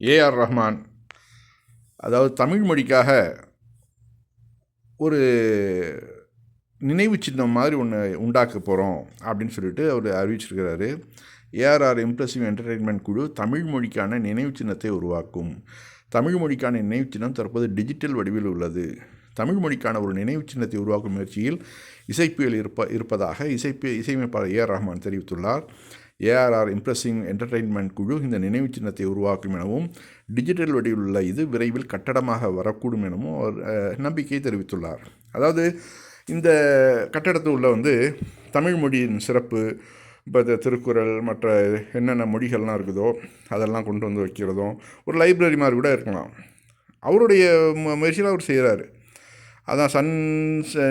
AR Rahman. அதாவது தமிழ் மொழிக்காக ஒரு நினைவு சின்னம் மாதிரி ஒன்று உண்டாக்க போகிறோம் அப்படின்னு சொல்லிட்டு அவர் அறிவிச்சிருக்கிறாரு. ஏஆர்ஆர் இம்ப்ரெசிவ் என்டர்டெயின்மெண்ட் குழு தமிழ் மொழிக்கான நினைவு சின்னத்தை உருவாக்கும். தமிழ் மொழிக்கான நினைவு சின்னம் தற்போது டிஜிட்டல் வடிவில் உள்ளது. தமிழ் மொழிக்கான ஒரு நினைவு சின்னத்தை உருவாக்கும் முயற்சியில் இசைப்பியல் இருப்ப இருப்பதாக இசைப்பு இசையமைப்பாளர் ஏஆர் ரஹ்மான் தெரிவித்துள்ளார். ஏஆர்ஆர் இம்ப்ரெசிங் என்டர்டெயின்மெண்ட் குழு இந்த நினைவு சின்னத்தை உருவாக்கும் எனவும் டிஜிட்டல் வடிவில் உள்ள இது விரைவில் கட்டடமாக வரக்கூடும் எனவும் அவர் நம்பிக்கை தெரிவித்துள்ளார். அதாவது இந்த கட்டடத்தில் உள்ள வந்து தமிழ் மொழியின் சிறப்பு இப்போ இந்த திருக்குறள் மற்ற என்னென்ன மொழிகள்லாம் இருக்குதோ அதெல்லாம் கொண்டு வந்து வைக்கிறதும் ஒரு லைப்ரரி மாதிரி கூட இருக்கலாம். அவருடைய மு- முயற்சியில் அவர் செய்கிறாரு அதான் சன்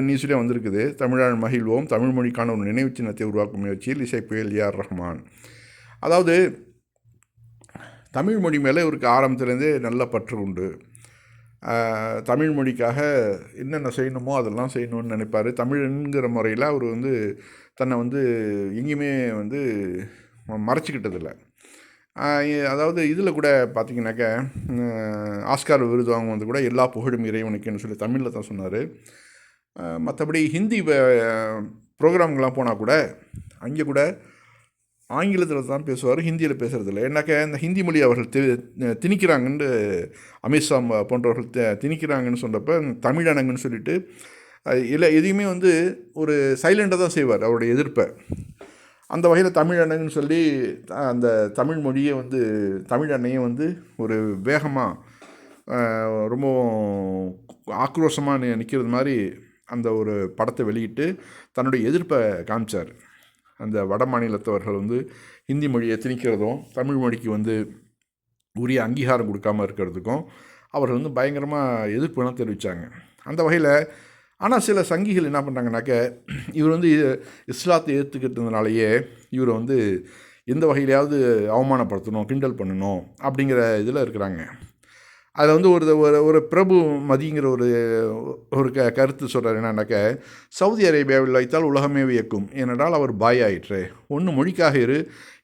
நியூஸ்லேயே வந்திருக்குது. தமிழால் மகிழ்வோம். தமிழ் மொழிக்கான ஒரு நினைவு சின்னத்தை உருவாக்கும் முயற்சியில் இசைப்புயல் ஏஆர் ரஹ்மான். அதாவது தமிழ் மொழி மேலே இவருக்கு ஆரம்பத்துலேருந்தே நல்ல பற்று உண்டு. தமிழ் மொழிக்காக என்னென்ன செய்யணுமோ அதெல்லாம் செய்யணும்னு நினைப்பார். தமிழ்ங்கிற முறையில் அவர் வந்து தன்னை வந்து எங்கேயுமே வந்து மறைச்சிக்கிட்டதில்லை. அதாவது இதில் கூட பார்த்தீங்கன்னாக்க ஆஸ்கார் விருது வாங்குவது கூட எல்லா புகழும் இறைவனுக்குன்னு சொல்லி தமிழில் தான் சொன்னார். மற்றபடி ஹிந்தி ப்ரோக்ராம்கெலாம் போனால் கூட அங்கே கூட ஆங்கிலத்தில் தான் பேசுவார் ஹிந்தியில் பேசுகிறதில்ல ஏன்னாக்கா இந்த ஹிந்தி மொழி அவர்கள் தி திணிக்கிறாங்கன்னு அமித்ஷா போன்றவர்கள் த திணிக்கிறாங்கன்னு சொன்னப்போ தமிழனங்கன்னு சொல்லிட்டு இல்லை எதையுமே வந்து ஒரு சைலண்டாக தான் செய்வார் அவருடைய எதிர்ப்பை. அந்த வகையில் தமிழண்ணன்னு சொல்லி அந்த தமிழ் மொழியை வந்து தமிழ் வந்து ஒரு வேகமாக ரொம்ப ஆக்ரோஷமாக நிற்கிறது மாதிரி அந்த ஒரு படத்தை வெளியிட்டு தன்னுடைய எதிர்ப்பை காமிச்சார். அந்த வட மாநிலத்தவர்கள் வந்து ஹிந்தி மொழியை திணிக்கிறதும் தமிழ் மொழிக்கு வந்து உரிய அங்கீகாரம் கொடுக்காம இருக்கிறதுக்கும் அவர்கள் வந்து பயங்கரமாக எதிர்ப்புலாம் தெரிவித்தாங்க அந்த வகையில் ஆனால் சில சங்கிகள் என்ன பண்ணுறாங்கனாக்க இவர் வந்து இஸ்லாத்தை ஏற்றுக்கிட்டதுனாலேயே இவரை வந்து எந்த வகையிலையாவது அவமானப்படுத்தணும் கிண்டல் பண்ணணும் அப்படிங்கிற இதில் இருக்கிறாங்க. அதில் வந்து ஒரு ஒரு ஒரு பிரபு மதிங்கிற ஒரு ஒரு க கருத்து சொல்கிறார் என்னன்னாக்க சவுதி அரேபியாவில் வைத்தால் உலகமே வியக்கும். ஏனென்றால் அவர் பாய் ஆயிற்று. ஒன்று மொழிக்காக இரு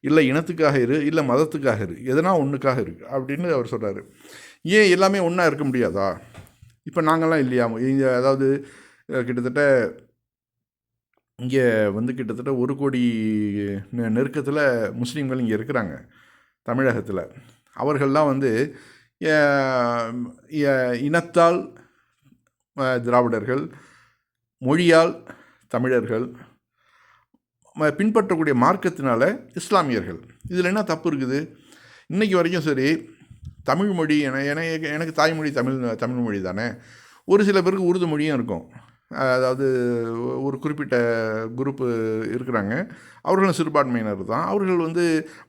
இல்லை இனத்துக்காக இரு இல்லை மதத்துக்காக இரு. எதனா ஒன்றுக்காக இரு அப்படின்னு அவர் சொல்கிறாரு ஏன் எல்லாமே ஒன்றா இருக்க முடியாதா? இப்போ நாங்கள்லாம் இல்லையா? இங்கே அதாவது கிட்டத்தட்ட இங்கே வந்து கிட்டத்தட்ட ஒரு கோடி நெ- நெருக்கத்தில் முஸ்லீம்கள் இங்கே இருக்கிறாங்க தமிழகத்தில். அவர்கள்லாம் வந்து இனத்தால் திராவிடர்கள் மொழியால் தமிழர்கள் பின்பற்றக்கூடிய மார்க்கத்தினால இஸ்லாமியர்கள். இதில் என்ன தப்பு இருக்குது? இன்றைக்கி வரைக்கும் சரி தமிழ் மொழி என என- எனக்கு தாய்மொழி தமிழ் தமிழ் மொழி தானே. ஒரு சில பேருக்கு உருது மொழியும் இருக்கும். அதாவது ஒரு குறிப்பிட்ட குரூப்பு இருக்கிறாங்க. அவர்களும் சிறுபான்மையினர் தான். அவர்கள் வந்து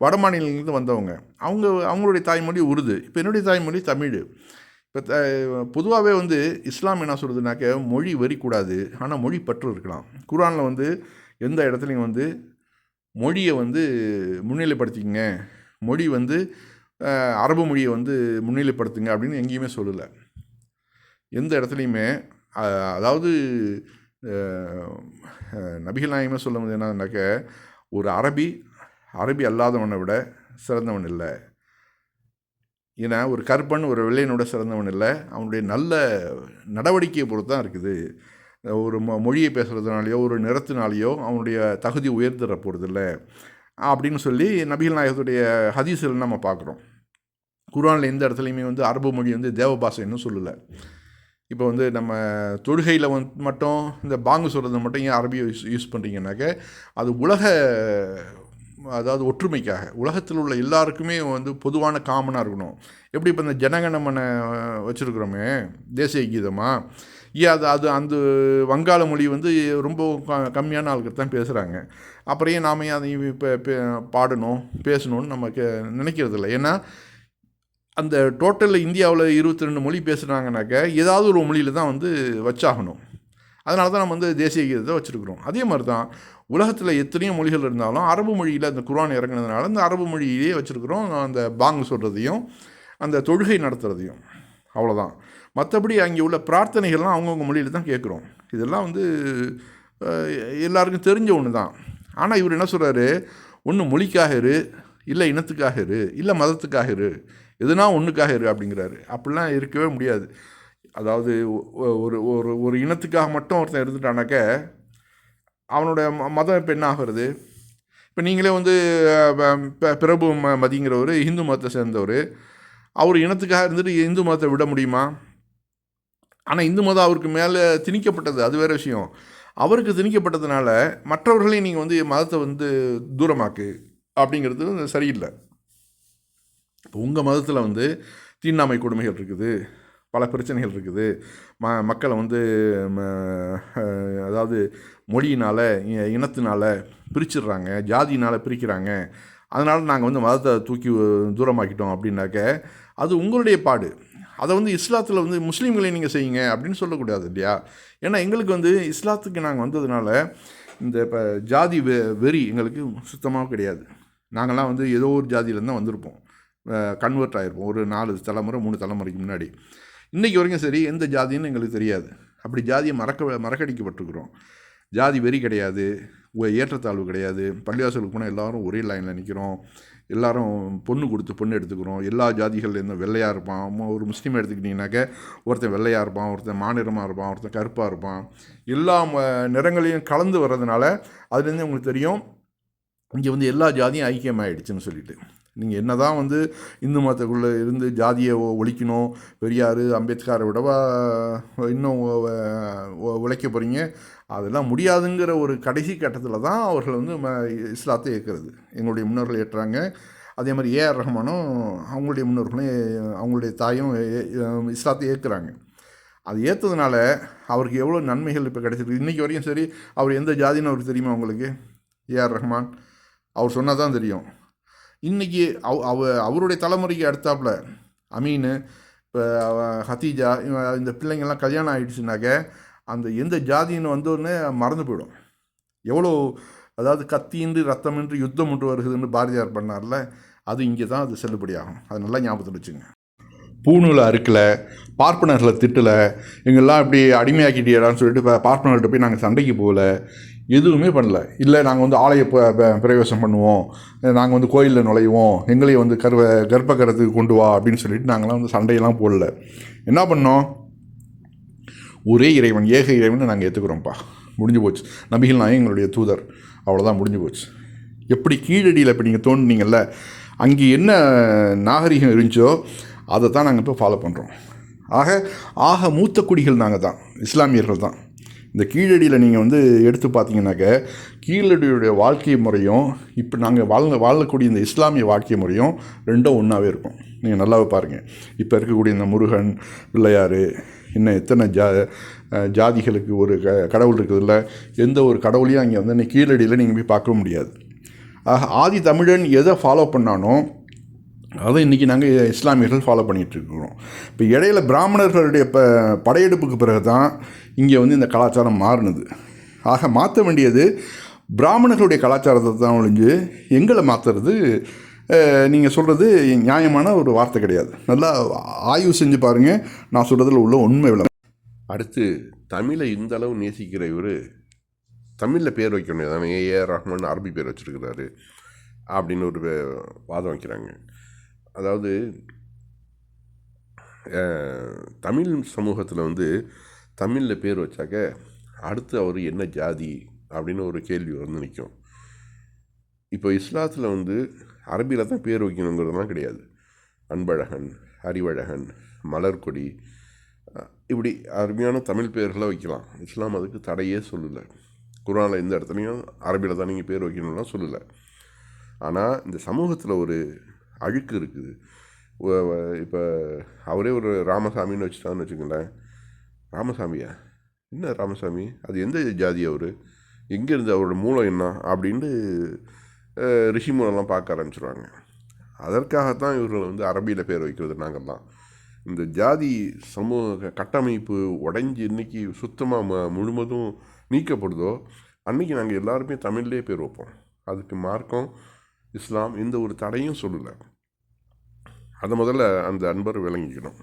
வட மாநிலங்கள்லேருந்து வந்தவங்க. அவங்க அவங்களுடைய தாய்மொழி உருது. இப்போ என்னுடைய தாய்மொழி தமிழ். இப்போ த பொதுவாகவே வந்து இஸ்லாம் என்ன சொல்கிறதுனாக்க மொழி வெறிக்கூடாது ஆனால் மொழி பற்று இருக்கலாம். குரானில் வந்து எந்த இடத்துலையும் வந்து மொழியை வந்து முன்னிலைப்படுத்திக்கங்க. மொழி வந்து அரபு மொழியை வந்து முன்னிலைப்படுத்துங்க அப்படின்னு எங்கேயுமே சொல்லலை. எந்த இடத்துலையுமே அதாவது நபிகள் நாயகமே சொல்லும்போது என்னன்னாக்க ஒரு அரபி அரபி அல்லாதவனை விட சிறந்தவன் இல்லை. ஏன்னா ஒரு கருப்பன் ஒரு வெள்ளையனோட சிறந்தவன் இல்லை. அவனுடைய நல்ல நடவடிக்கையை பொறுத்து தான் இருக்குது. ஒரு மொ மொழியை பேசுகிறதுனாலையோ ஒரு நிறத்தினாலேயோ அவனுடைய தகுதி உயர்ந்துட போகிறதில்ல அப்படின்னு சொல்லி நபிகள் நாயகத்துடைய ஹதீஸில் நம்ம பார்க்குறோம். குர்ஆனில் எந்த இடத்துலையுமே வந்து அரபு மொழி வந்து தேவபாஷைன்னு சொல்லலை. இப்போ வந்து நம்ம தொழுகையில் வந்து மட்டும் இந்த பாங்கு சொல்கிறது மட்டும் ஏன் அரபியை யூஸ் யூஸ் பண்ணுறீங்கன்னாக்க அது உலக அதாவது ஒற்றுமைக்காக உலகத்தில் உள்ள எல்லாருக்குமே வந்து பொதுவான காமனாக இருக்கணும். எப்படி இப்போ இந்த ஜனகணமனை வச்சுருக்குறோமே தேசிய கீதமாக ஏன் அது அது அந்த வங்காள மொழி வந்து ரொம்ப க- கம்மியான ஆளுக்கு தான் பேசுகிறாங்க அப்புறம் ஏன் நாம் ஏன் அதை இப்போ பாடணும் பேசணும்னு நம்ம கே நினைக்கிறதில்ல. ஏன்னா அந்த டோட்டலில் இந்தியாவில் இருபத்தி ரெண்டு மொழி பேசுகிறாங்கனாக்க ஏதாவது ஒரு மொழியில் தான் வந்து வச்சாகணும். அதனால தான் நம்ம வந்து தேசிய கீதத்தை வச்சுருக்குறோம். அதே மாதிரி தான் உலகத்தில் எத்தனையோ மொழிகள் இருந்தாலும் அரபு மொழியில் அந்த குர்ஆன் இறங்குனதுனால அந்த அரபு மொழியிலேயே வச்சுருக்குறோம். அந்த பாங்கு சொல்கிறதையும் அந்த தொழுகை நடத்துகிறதையும் அவ்வளோதான் மற்றபடி அங்கே உள்ள பிரார்த்தனைகள்லாம் அவங்கவுங்க மொழியில் தான் கேட்குறோம். இதெல்லாம் வந்து எல்லாருக்கும் தெரிஞ்ச ஒன்று தான் ஆனால் இவர் என்ன சொல்கிறாரு ஒன்று மொழிக்காக இரு இல்லை இனத்துக்காக இரு இல்லை மதத்துக்காக இரு எதுனா ஒன்றுக்காக இரு அப்படிங்கிறாரு. அப்படிலாம் இருக்கவே முடியாது. அதாவது ஒரு ஒரு ஒரு இனத்துக்காக மட்டும் ஒருத்தன் இருந்துட்டானாக்க அவனோட ம- மதம் இப்போ என்ன ஆகிறது? இப்போ நீங்களே வந்து ப- பிரபு ம மதிங்கிறவர் இந்து மதத்தை சேர்ந்தவர் அவர் இனத்துக்காக இருந்துட்டு இந்து மதத்தை விட முடியுமா? ஆனால் இந்து மதம் அவருக்கு மேலே திணிக்கப்பட்டது அது வேறு விஷயம். அவருக்கு திணிக்கப்பட்டதுனால மற்றவர்களையும் நீங்கள் வந்து மதத்தை வந்து தூரமாக்கு அப்படிங்கிறது சரியில்லை. இப்போ உங்கள் மதத்தில் வந்து தீண்டாமை கொடுமைகள் இருக்குது பல பிரச்சனைகள் இருக்குது. ம மக்களை வந்து ம, அதாவது மொழியினால் இனத்தினால் பிரிச்சிடுறாங்க ஜாதியினால் பிரிக்கிறாங்க. அதனால் நாங்கள் வந்து மதத்தை தூக்கி தூரமாக்கிட்டோம் அப்படின்னாக்க அது உங்களுடைய பாடு. அதை வந்து இஸ்லாத்தில் வந்து முஸ்லீம்களை நீங்கள் செய்யுங்க அப்படின்னு சொல்லக்கூடாது இல்லையா? ஏன்னா எங்களுக்கு வந்து இஸ்லாத்துக்கு நாங்கள் வந்ததுனால இந்த இப்போ ஜாதி வெ வெறி எங்களுக்கு சுத்தமாக கிடையாது. நாங்கள்லாம் வந்து ஏதோ ஒரு ஜாதியிலேருந்து தான் வந்திருப்போம். கன்வெர்ட் ஆகிருப்போம் ஒரு நாலு தலைமுறை மூணு தலைமுறைக்கு முன்னாடி. இன்றைக்கி வரைக்கும் சரி எந்த ஜாதின்னு எங்களுக்கு தெரியாது. அப்படி ஜாதியை மறக்க மறக்கடிக்கப்பட்டிருக்கிறோம். ஜாதி வெறி கிடையாது. ஏற்றத்தாழ்வு கிடையாது. பள்ளிவாசலுக்கு போனால் எல்லோரும் ஒரே லைனில் நிற்கிறோம் எல்லாரும் பொண்ணு கொடுத்து பொண்ணு எடுத்துக்கிறோம். எல்லா ஜாதிகள்லேருந்தும் வெள்ளையாக இருப்பான். ஒரு முஸ்லீம் எடுத்துக்கிட்டிங்கனாக்க ஒருத்தன் வெள்ளையாக இருப்பான் ஒருத்தன் மாநிலமாக இருப்பான் ஒருத்தன் கருப்பாக இருப்பான். எல்லா ம- நிறங்களையும் கலந்து வர்றதுனால அதுலேருந்து உங்களுக்கு தெரியும் இங்கே வந்து எல்லா ஜாதியும் ஐக்கியமாகிடுச்சுன்னு சொல்லிட்டு. நீங்கள் என்ன தான் வந்து இந்து மதத்துக்குள்ளே இருந்து ஜாதியை ஒழிக்கணும் பெரியார் அம்பேத்கரை விடவா இன்னும் உழைக்க போகிறீங்க அதெல்லாம் முடியாதுங்கிற ஒரு கடைசி கட்டத்தில் தான் அவர்கள் வந்து ம இஸ்லாத்தை ஏற்கிறது. எங்களுடைய முன்னோர்கள் ஏற்றுறாங்க அதே மாதிரி ஏஆர் ரஹ்மானும் அவங்களுடைய முன்னோர்களும் அவங்களுடைய தாயும் ஏ- இஸ்லாத்தை ஏற்கிறாங்க. அது ஏற்றதுனால அவருக்கு எவ்வளோ நன்மைகள் இப்போ கிடைச்சிருக்கு. இன்றைக்கி வரையும் சரி அவர் எந்த ஜாதின்னு அவருக்கு தெரியுமா உங்களுக்கு? ஏஆர் ரஹ்மான். அவர் சொன்னால் தான் தெரியும். இன்றைக்கி அவ அவ அவருடைய தலைமுறைக்கு அடுத்தாப்புல அமீன் இப்போ ஹத்தீஜா இந்த பிள்ளைங்கள்லாம் கல்யாணம் ஆகிடுச்சுனாக்க அந்த எந்த ஜாதின்னு வந்தோடனே மறந்து போயிடும். எவ்வளோ அதாவது கத்தியின்றி ரத்தமின்றி யுத்தம் ஒன்று வருகுதுன்னு பாரதியார் பண்ணார்ல அது இங்கே தான் அது செல்லுபடியாகும். அது நல்லா ஞாபகத்தில் வச்சுங்க. பூணூலை அறுக்கலை பார்ப்பனர்களை திட்டலை எங்கெல்லாம் இப்படி அடிமையாக்கிட்டியடான்னு சொல்லிட்டு இப்போ பார்ப்பனர்கிட்ட போய் நாங்கள் சண்டைக்கு போகல. எதுவுமே பண்ணல. இல்லை நாங்கள் வந்து ஆலய ப- பிரவேசம் பண்ணுவோம். நாங்கள் வந்து கோயிலில் நுழைவோம். எங்களையும் வந்து கர்வ கர்ப்பகரத்துக்கு கொண்டு வா அப்படின்னு சொல்லிட்டு நாங்களாம் வந்து சண்டையெல்லாம் போடல. என்ன பண்ணோம்? ஒரே இறைவன் ஏக இறைவனை நாங்கள் ஏற்றுக்கிறோம்ப்பா முடிஞ்சு போச்சு. நபிகள் நாயகம் எங்களுடைய தூதர். அவ்வளோதான் முடிஞ்சு போச்சு. எப்படி கீழடியில் இப்போ நீங்கள் தோணுனீங்கல்ல அங்கே என்ன நாகரிகம் இருந்துச்சோ அதை தான் நாங்கள் இப்போ ஃபாலோ பண்ணுறோம் ஆக ஆக மூத்த குடிகள் நாங்கள் தான் இஸ்லாமியர்கள் தான். இந்த கீழடியில் நீங்கள் வந்து எடுத்து பார்த்தீங்கன்னாக்க கீழடியுடைய வாழ்க்கை முறையும் இப்போ நாங்கள் வாழ்ந்த வாழக்கூடிய இந்த இஸ்லாமிய வாழ்க்கை முறையும் ரெண்டும் ஒன்றாவே இருக்கும். நீங்கள் நல்லாவே பாருங்கள் இப்போ இருக்கக்கூடிய இந்த முருகன் பிள்ளையார் இன்னும் எத்தனை ஜா ஜாதிகளுக்கு ஒரு க கடவுள் இருக்குதுல்ல எந்த ஒரு கடவுளையும் அங்கே வந்து கீழடியில் நீங்கள் போய் பார்க்க முடியாது. ஆக ஆதி தமிழன் எதை ஃபாலோ பண்ணானோ அதை இன்றைக்கி நாங்கள் இஸ்லாமியர்கள் ஃபாலோ பண்ணிகிட்ருக்குறோம் இப்போ இடையில பிராமணர்களுடைய ப படையெடுப்புக்கு பிறகு தான் இங்கே வந்து இந்த கலாச்சாரம் மாறினது. ஆக மாற்ற வேண்டியது பிராமணர்களுடைய கலாச்சாரத்தை தான் ஒழிஞ்சு எங்களை மாற்றுறது நீங்கள் சொல்கிறது நியாயமான ஒரு வார்த்தை கிடையாது. நல்லா ஆய்வு செஞ்சு பாருங்கள் நான் சொல்கிறதுல உள்ள உண்மை விளம்பரம். அடுத்து தமிழை இந்த அளவு நேசிக்கிற இவர் தமிழில் பேர் வைக்கணும் தானே ஏஆர் ரஹ்மான் அரபி பேர் வச்சுருக்கிறாரு. அப்படின்னு ஒரு வாதம் வைக்கிறாங்க. அதாவது தமிழ் சமூகத்தில் வந்து தமிழில் பேர் வச்சாக்க அடுத்து அவர் என்ன ஜாதி அப்படின்னு ஒரு கேள்வி வந்து நிற்கும் இப்போ இஸ்லாத்தில் வந்து அரபியில் தான் பேர் வைக்கணுங்கிறதுலாம் கிடையாது. அன்பழகன் அறிவழகன் மலர்கொடி இப்படி அருமையான தமிழ் பேர்களை வைக்கலாம். இஸ்லாம் அதுக்கு தடையே சொல்லலை. குரானில் எந்த இடத்துலையும் அரபியில் தான் நீங்கள் பேர் வைக்கணும்லாம் சொல்லலை. ஆனால் இந்த சமூகத்தில் ஒரு அழுக்கு இருக்குது. இப்போ அவரே ஒரு ராமசாமின்னு வச்சுட்டான்னு வச்சுக்கோங்களேன். ராமசாமியா? என்ன ராமசாமி? அது எந்த ஜாதி அவர்? எங்கேருந்து அவரோட மூலம் என்ன? அப்படின்ட்டு ரிஷி மூலம்லாம் பார்க்க ஆரம்பிச்சிருவாங்க. அதற்காகத்தான் இவர்களை வந்து அரபியில் பேர் வைக்கிறது நாங்கள் தான் இந்த ஜாதி சமூக கட்டமைப்பு உடைஞ்சி இன்னைக்கு சுத்தமாக ம முழுவதும் நீக்கப்படுதோ அன்னைக்கு நாங்கள் எல்லாருமே தமிழ்லேயே பேர் வைப்போம். அதுக்கு மார்க்கம் இஸ்லாம் எந்த ஒரு தடையும் சொல்லலை. அதை முதல்ல அந்த அன்பர் விளங்கிக்கணும்.